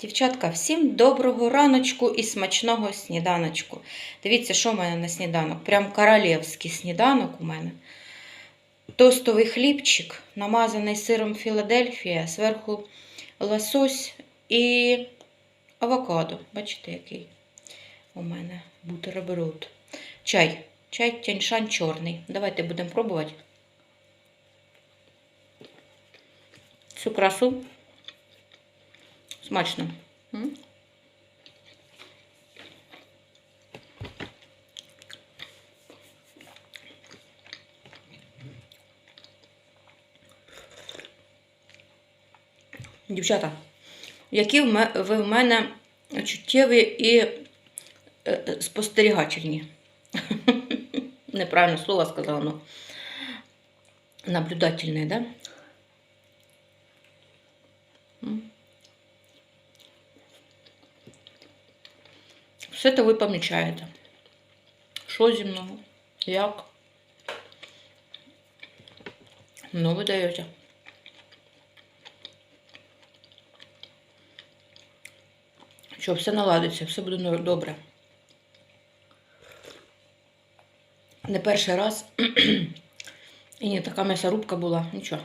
Дівчатка, всім доброго раночку і смачного сніданочку. Дивіться, що в мене на сніданок. Прям королівський сніданок у мене. Тостовий хлібчик, намазаний сиром Філадельфія, зверху лосось і авокадо. Бачите, який у мене бутерброд. Чай. Чай тяньшан чорний. Давайте будемо пробувати. Цю красу. Смачно. Дівчата, які ви в мене чуттєві і е, е, спостерігательні. Неправильне слово сказала, но наблюдательні, да? Все це ви помічаєте. Що зі мною? Як? Ну, ви даєте. Що, все наладиться, все буде добре. Не перший раз. І не така м'ясорубка була, нічого.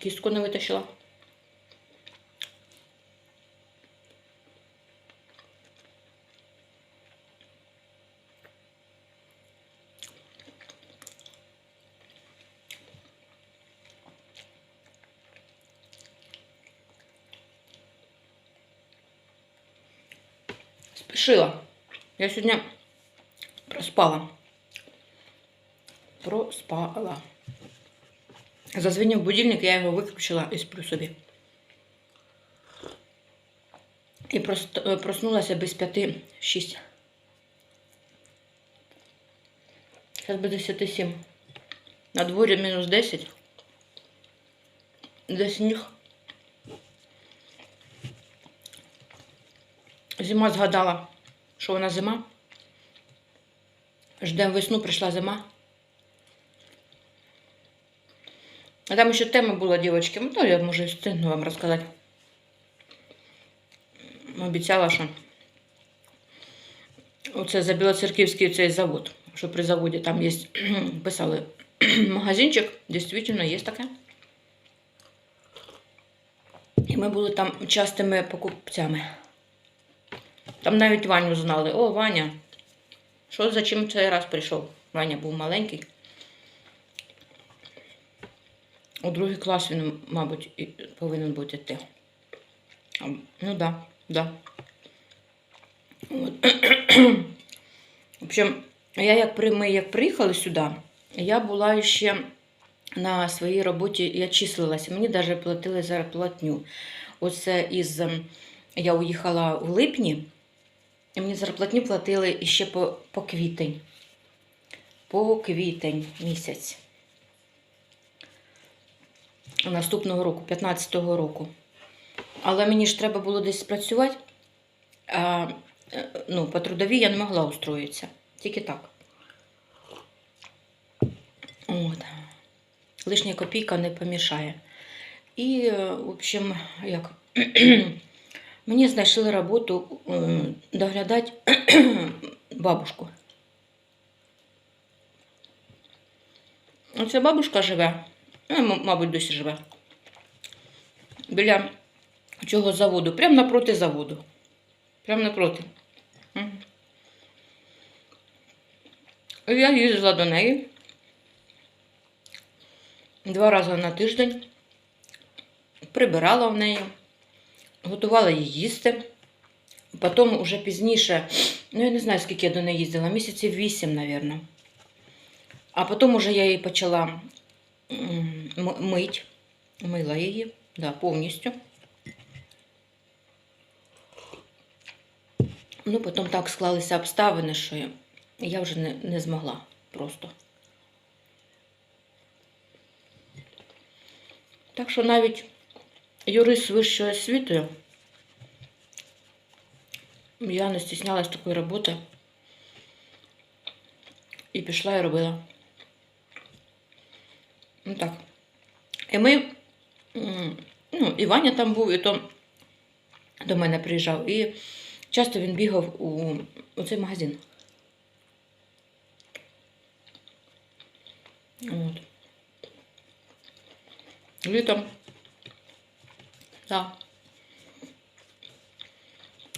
Кістку не витащила. Спішила. Я сьогодні проспала. Проспала. Зазвенів будильник, я його виключила і сплю собі. І прост- е, проснулася без п'яти шість. Зараз буде 10 На дворі мінус 10. Де сніг. Зима згадала, що вона зима. Ждемо весну, прийшла зима. А там ще тема була, дівчатки. Ну, я можу і встигну вам розказати. Обіцяла, що оце за Білоцерківський цей завод, що при заводі там є, писали магазинчик, дійсно є таке. І ми були там частими покупцями. Там навіть Ваню знали. О, Ваня, що за чим цей раз прийшов? Ваня був маленький. У другий клас він, мабуть, і повинен бути йти. Ну да, да. В общем, я як ми як приїхали сюди, я була ще на своїй роботі, я числилася, мені навіть платили зарплатню. Оце із ем, я уїхала в липні, і мені зарплатню платили іще по, по квітень. По квітень місяць наступного року, 15-го року. Але мені ж треба було десь працювати. А, е, ну, по трудовій я не могла устроїтися. Тільки так. От. Лишня копійка не помішає. І, е, в общем, як мені знайшли роботу е, доглядати бабушку. Оця бабушка живе, ну, мабуть, досі живе. Біля цього заводу, прямо напроти заводу. Прямо напроти. Я їздила до неї два рази на тиждень, прибирала в неї, готувала їй їсти. Потім уже пізніше, ну я не знаю, скільки я до неї їздила, місяців вісім, мабуть. А потім уже я її почала м, м- мить, мила її, да, повністю. Ну, потім так склалися обставини, що я вже не, не змогла просто. Так що навіть юрист з вищою освітою я не стіснялась такої роботи і пішла і робила. Ну так, І ми, ну, і Ваня там був, і то до мене приїжджав. І часто він бігав у, у цей магазин. От. Літом. Так.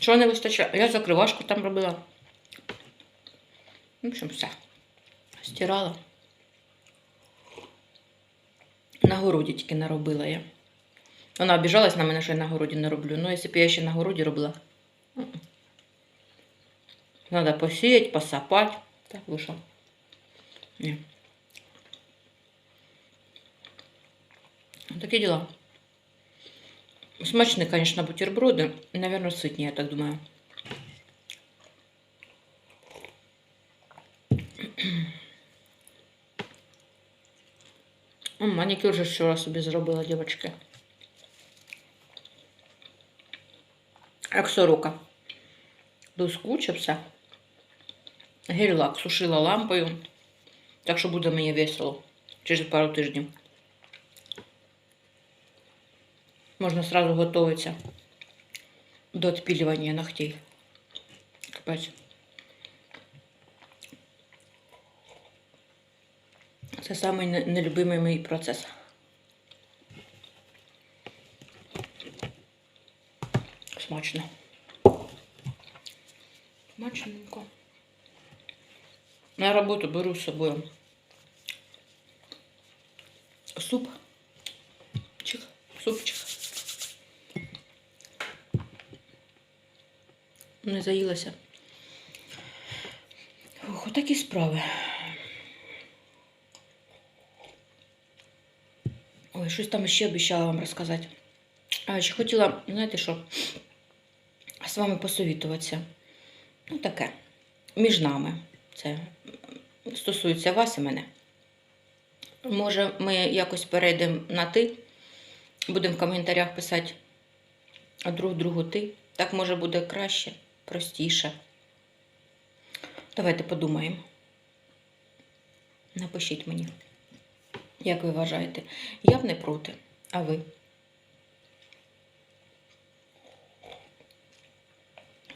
Що не вистачає? Я закривашку там робила. В общем, все. Стирала. На городі тільки наробила я. Вона обіжалась на мене, що я на городі не роблю. Ну, якщо б я ще на городі робила. м-м. Посіяти, посапати. Так, вийшло. Ні. Такі діла. Смачні, конечно, бутерброды. Наверное, сытнее, я так думаю. М, Манікюр же вчора собі зробила, дівчатки. Як сорока. Доскучився. Гель-лак сушила лампою. Так що буде мені весело. Через пару тижнів. Можно сразу готовиться до отпиливания ногтей. Капець. Це самий не- нелюбимий мій процес. Смачно. Смачненько. На роботу беру з собою суп. Чих, супчик. Не заїлася. Ох, отакі справи. Ой, щось там ще обіцяла вам розказати. А ще хотіла, знаєте що, з вами посовітуватися. Ну, таке. Між нами. Це стосується вас і мене. Може, ми якось перейдемо на ти, будемо в коментарях писати друг другу ти. Так може буде краще, простіше. Давайте подумаємо. Напишіть мені, як ви вважаєте. Я б не проти, а ви?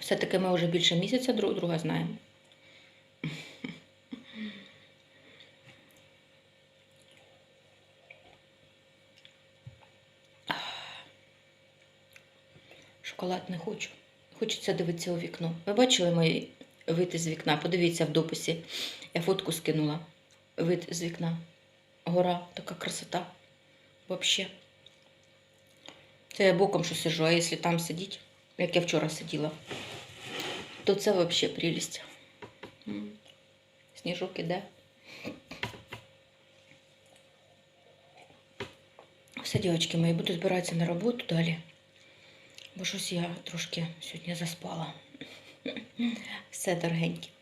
Все-таки ми вже більше місяця друг друга знаємо. Шоколад не хочу. Хочеться дивитися у вікно. Ви бачили мої вид з вікна? Подивіться в дописі. Я фотку скинула. Вид з вікна. Гора, така красота. Вообще. Це я боком що сижу, а якщо там сидіти, як я вчора сиділа, то це взагалі прелість. Сніжок іде. Все, дівчатки мої, буду збиратися на роботу далі. Бо щось я трошки сьогодні заспала. Все, дорогенькі. Пока-пока.